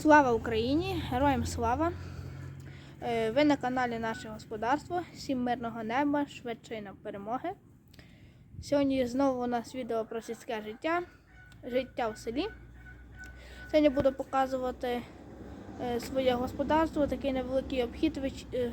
Слава Україні! Героям слава! Е, Ви на каналі Наше Господарство. Всім мирного неба, швидшої нам перемоги. Сьогодні знову у нас відео про сільське життя, життя в селі. Сьогодні буду показувати е, своє господарство, такий невеликий обхід веч- е,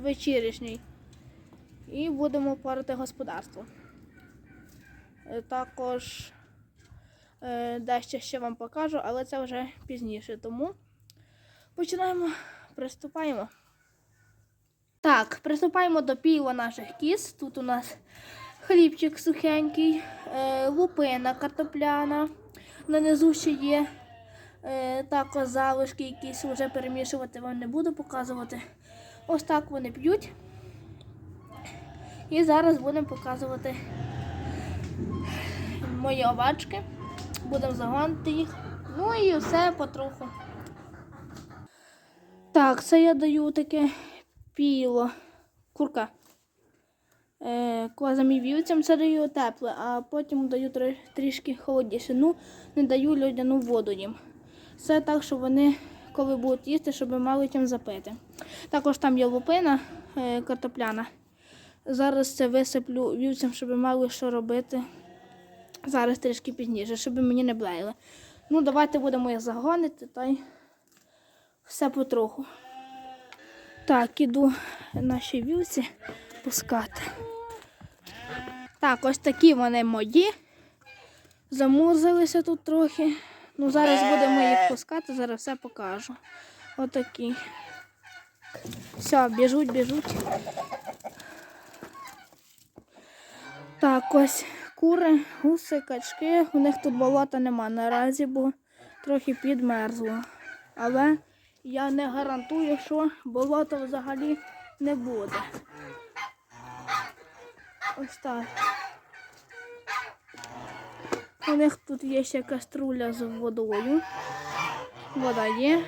вечірішній. І будемо порати господарство. Також дещо ще вам покажу, але це вже пізніше. Тому починаємо, приступаємо. Так, приступаємо до піва наших кіз. Тут у нас хлібчик сухенький, е, лупина картопляна. Нанизу ще є е, також залишки, якісь вже перемішувати вам не буду показувати. Ось так вони п'ють. І зараз будемо показувати мої овечки. Будемо загонити їх. Ну і все потроху. Так, це я даю таке піло. Курка. Е, козам і вівцям це даю тепле, а потім даю тр- трішки холодніше. Ну, не даю людяну воду їм. Це так, щоб вони, коли будуть їсти, щоб мали чим запити. Також там є лупина е, картопляна. Зараз це висиплю вівцям, щоб мали що робити. Зараз трішки пізніше, щоб мені не блеяли. Ну, давайте будемо їх загонити, та й все потроху. Так, іду наші вівці пускати. Так, ось такі вони мої. Замурзалися тут трохи. Ну, зараз будемо їх пускати, зараз все покажу. Отакі. Все, біжуть, біжуть. Так, ось кури, гуси, качки. У них тут болота нема наразі, бо трохи підмерзло. Але я не гарантую, що болота взагалі не буде. Ось так. У них тут є ще каструля з водою. Вода є.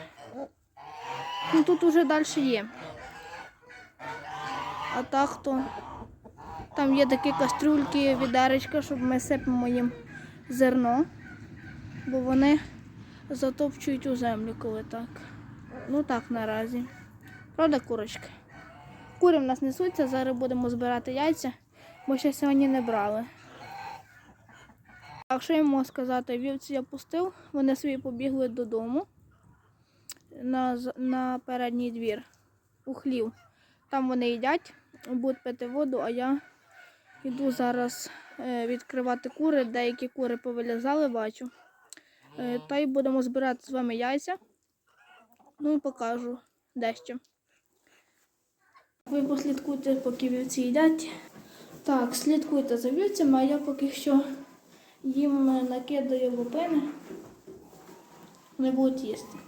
Ну тут уже далі є. А так то там є такі кастрюльки, відеречка, щоб ми сипемо їм зерно, бо вони затопчують у землю, коли так. Ну так наразі. Правда, курочки? Кури в нас несуться, зараз будемо збирати яйця, бо ще сьогодні не брали. Так, що я можу сказати, вівці я пустив, вони собі побігли додому на, на передній двір у хлів. Там вони їдять, будуть пити воду, а я йду зараз е, відкривати кури. Деякі кури повилізали, бачу. Е, та й будемо збирати з вами яйця. Ну і покажу дещо. Ви послідкуйте, поки вівці їдять. Так, слідкуйте за вівцями, а я поки що їм накидаю лупини. Не будуть їсти.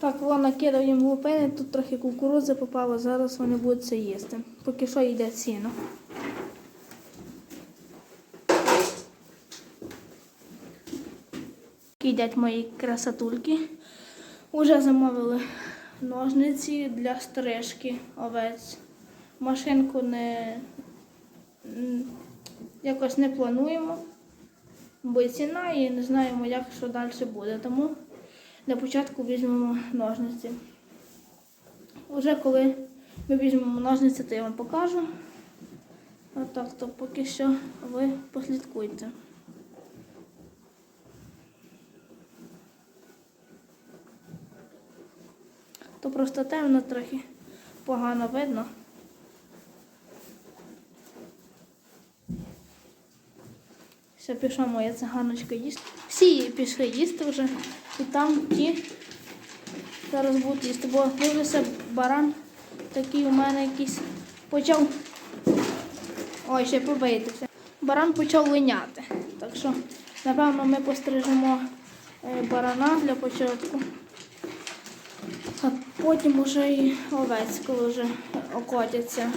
Так, вона накидав їм лупини, тут трохи кукурудзи попало, зараз вони будуть це їсти. Поки що йде сіно. Їдять мої красотульки. Уже замовили ножниці для стрижки овець. Машинку не якось не плануємо, бо ціна і не знаємо, як що далі буде. Тому для початку візьмемо ножниці. Уже коли ми візьмемо ножниці, то я вам покажу. Отак, то поки що ви послідкуйте. То просто темно трохи погано видно. Все, пішла моя циганочка їсти. Всі пішли їсти вже. І там ті зараз будуть їсти. Бо дивлюся, баран такий у мене якийсь почав. Ой, ще побитися. Баран почав линяти. Так що, напевно, ми пострижемо е, барана для початку. А потім уже і овець, коли вже окотяться.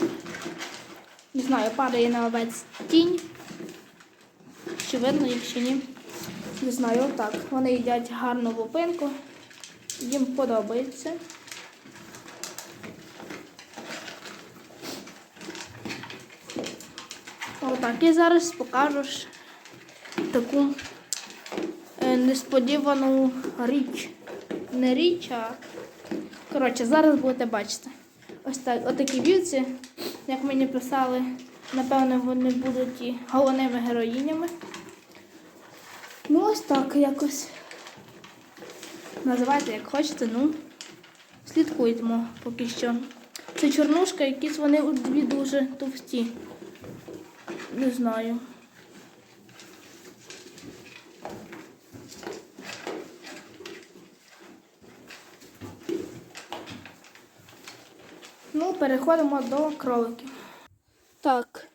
Не знаю, падає на овець тінь. Чи видно їх, ні. Не знаю, отак. Вони їдять гарну лупинку. Їм подобається. Отак. І зараз покажу таку е, несподівану річ. Не річ, а коротше, зараз будете бачити. Ось так, отакі вівці, як мені писали, напевно, вони будуть і головними героїнями. Ну, ось так якось. Називайте як хочете, ну, слідкуємо поки що. Це чорнушка, якісь вони дві дуже товсті. Не знаю. Ну, переходимо до кроликів. Так,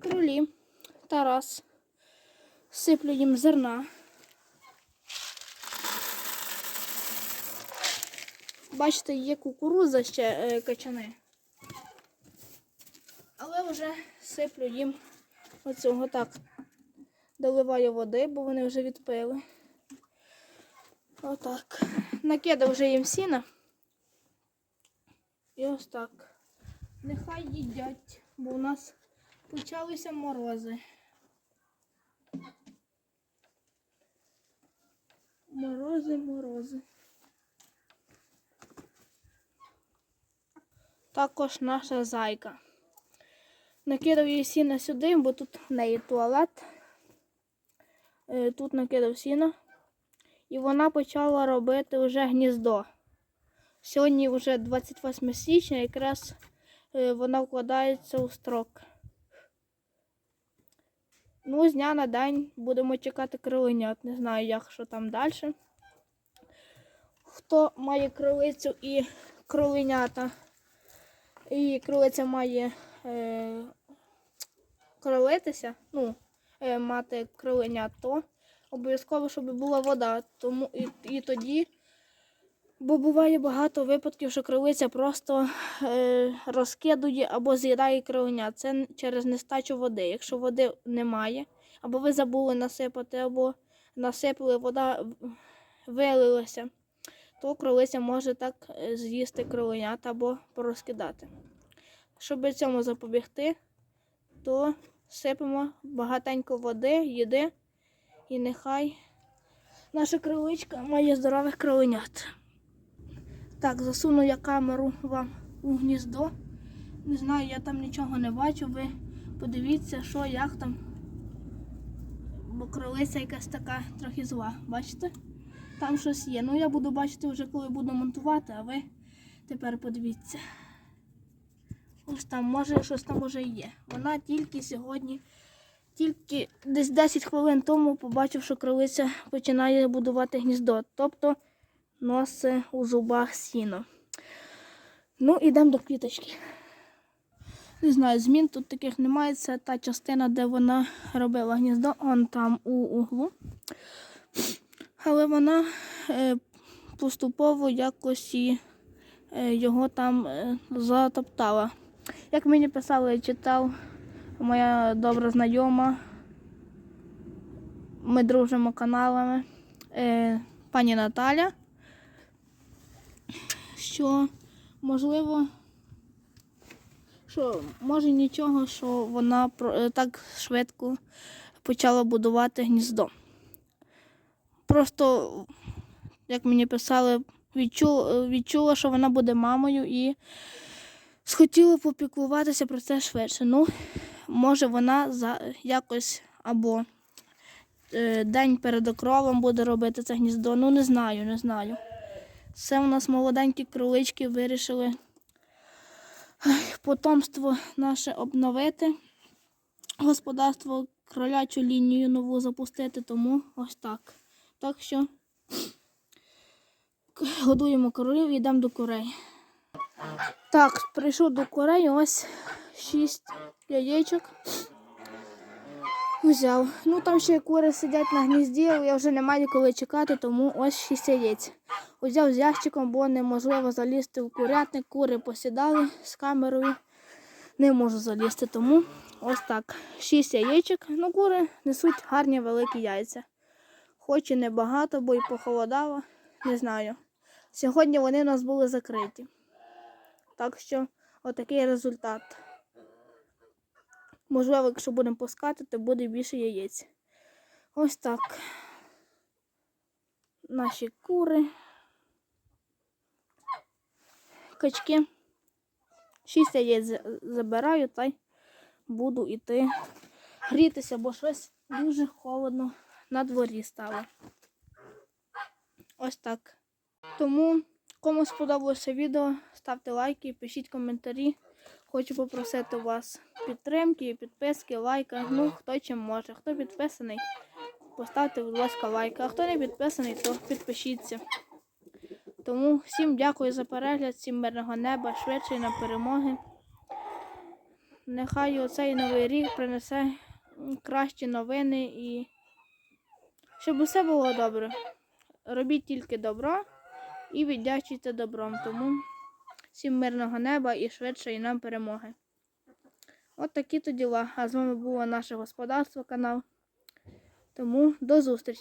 кролі. Тарас. Сиплю їм зерна. Бачите, є кукурудза ще е, качани. Але вже сиплю їм оцього так. Доливаю води, бо вони вже відпили. Отак. Накидав вже їм сіна. І ось так. Нехай їдять, бо у нас почалися морози. Морози, морози. Також наша зайка. Накидав її сіна сюди, бо тут в неї туалет. Е, Тут накидав сіно. І вона почала робити вже гніздо. Сьогодні вже 28 січня, якраз е, вона вкладається у строк. Ну, з дня на день будемо чекати кроленят. Не знаю, як що там далі. Хто має кролицю і кроленята, і кролиця має е, кролитися, ну, е, мати кроленят, то обов'язково, щоб була вода. Тому і, і тоді. Бо буває багато випадків, що кролиця просто е, розкидує або з'їдає кроленя. Це через нестачу води. Якщо води немає, або ви забули насипати, або насипали, вода вилилася, то кролиця може так е, з'їсти кроленят або порозкидати. Щоб цьому запобігти, то сипемо багатенько води, їди, і нехай наша кроличка має здорових кроленят. Так, засуну я камеру вам у гніздо. Не знаю, я там нічого не бачу. Ви подивіться, що, як там. Бо кролиця якась така трохи зла. Бачите? Там щось є. Ну я буду бачити вже, коли буду монтувати, а ви тепер подивіться. Ось там, може, щось там уже є. Вона тільки сьогодні, тільки десь 10 хвилин тому побачив, що кролиця починає будувати гніздо. Тобто носить у зубах сіно. Ну, ідемо до квіточки. Не знаю, змін тут таких немає. Це та частина, де вона робила гніздо, он там у углу. Але вона е, поступово якось е, його там е, затоптала. Як мені писали, читав моя добра знайома. Ми дружимо каналами. Е, пані Наталя що можливо, що може нічого, що вона е, так швидко почала будувати гніздо. Просто, як мені писали, відчула, відчула, що вона буде мамою і схотіла попіклуватися про це швидше. Ну, може, вона за якось або е, день перед окровом буде робити це гніздо. Ну, не знаю, не знаю. Це у нас молоденькі кролички вирішили потомство наше обновити. Господарство кролячу лінію нову запустити, тому ось так. Так що годуємо королів і йдемо до курей. Так, прийшов до курей, ось шість яєчок. Взяв. Ну там ще кури сидять на гнізді, я вже не маю коли чекати, тому ось шість яєць. Узяв з ящиком, бо неможливо залізти в курятник. Кури посідали з камерою. Не можу залізти, тому ось так. Шість яєчок. Ну, кури несуть гарні великі яйця. Хоч і небагато, бо й похолодало, не знаю. Сьогодні вони у нас були закриті. Так що отакий результат. Можливо, якщо будемо пускати, то буде більше яєць. Ось так. Наші кури. Качки. Шість яєць забираю та й буду йти грітися, бо щось дуже холодно на дворі стало. Ось так. Тому, кому сподобалося відео, ставте лайки, пишіть коментарі. Хочу попросити у вас підтримки, підписки, лайка. Ну, хто чим може. Хто підписаний, поставте, будь ласка, лайк. А хто не підписаний, то підпишіться. Тому всім дякую за перегляд, всім мирного неба, швидше на перемоги. Нехай оцей новий рік принесе кращі новини і щоб усе було добре. Робіть тільки добро і віддячуйте добром. Тому всім мирного неба і швидшої нам перемоги. От такі то діла. А з вами було наше господарство канал. Тому до зустрічі!